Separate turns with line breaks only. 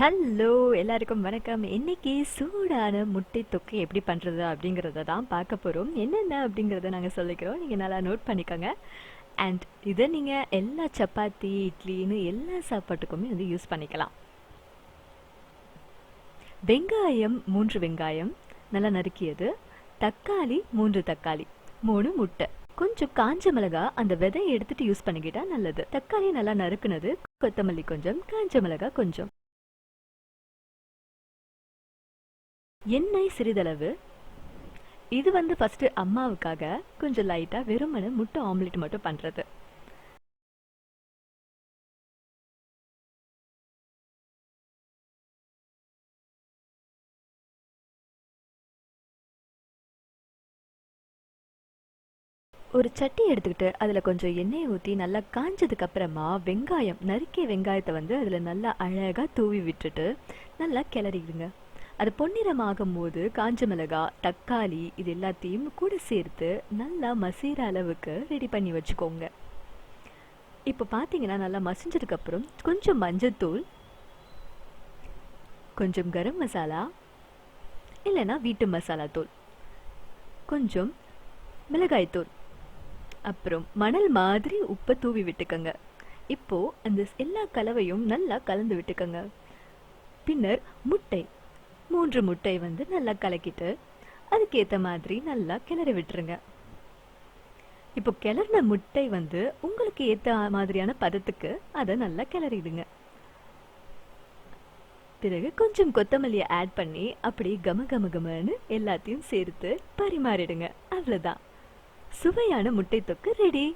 Hello எல்லாருக்கும் வணக்கம். இன்னைக்கு சூடான முட்டை தொக்கு எப்படி பண்ணுறது அப்படிங்கிறத தான் பார்க்க போகிறோம் என்னென்ன அப்படிங்கிறத நாங்கள் சொல்லிக்கிறோம். நீங்கள் நல்லா நோட் பண்ணிக்கோங்க. அண்ட் இதை நீங்கள் எல்லா சப்பாத்தி இட்லின்னு எல்லா சாப்பாட்டுக்குமே வந்து யூஸ் பண்ணிக்கலாம். வெங்காயம் மூன்று வெங்காயம் நல்லா நறுக்கியது. தக்காளி மூன்று தக்காளி மூணு முட்டை. கொஞ்சம் காஞ்ச மிளகா அந்த விதையை எடுத்துட்டு யூஸ் பண்ணிக்கிட்டா நல்லது. தக்காளி நல்லா நறுக்குனது கொத்தமல்லி கொஞ்சம் காஞ்ச மிளகா கொஞ்சம். எண்ணெய் சிறிதளவு. இது வந்து ஃபர்ஸ்ட் அம்மாவுக்காக கொஞ்சம் லைட்டா வெறுமனு முட்டை ஆம்லெட் மட்டும் பண்றது. ஒரு சட்டி எடுத்துக்கிட்டு அதில் கொஞ்சம் எண்ணெயை ஊற்றி நல்லா காஞ்சதுக்கு அப்புறமா வெங்காயம் நறுக்கிய வெங்காயத்தை வந்து அதில் நல்லா அழகாக தூவி விட்டுட்டு நல்லா கிளறிடுங்க. அது பொன்னிறமாகும் போது காஞ்ச மிளகாய் தக்காளி இது எல்லாத்தையும் கூட சேர்த்து நல்லா மசீர அளவுக்கு ரெடி பண்ணி வச்சுக்கோங்க. இப்போ பார்த்தீங்கன்னா நல்லா மசிஞ்சதுக்கப்புறம் கொஞ்சம் மஞ்சத்தூள் கொஞ்சம் கரம் மசாலா இல்லைன்னா வீட்டு மசாலா தூள் கொஞ்சம் மிளகாய்த்தூள் அப்புறம் மணல் மாதிரி உப்பை தூவி விட்டுக்கங்க. இப்போது அந்த எல்லா கலவையும் நல்லா கலந்து விட்டுக்கங்க. பின்னர் முட்டை மூன்று முட்டை வந்து நல்லா கலக்கிட்டு அதுக்கேற்ற மாதிரி நல்லா கிளறி விட்டுருங்க. இப்போ கிளறின முட்டை வந்து உங்களுக்கு ஏற்ற மாதிரியான பதத்துக்கு அதை நல்லா கிளறிடுங்க. பிறகு கொஞ்சம் கொத்தமல்லியை ஆட் பண்ணி அப்படி கம கம கமன்னு எல்லாத்தையும் சேர்த்து பரிமாறிடுங்க. அவ்வளோதான் சுவையான முட்டை தொக்கு ரெடி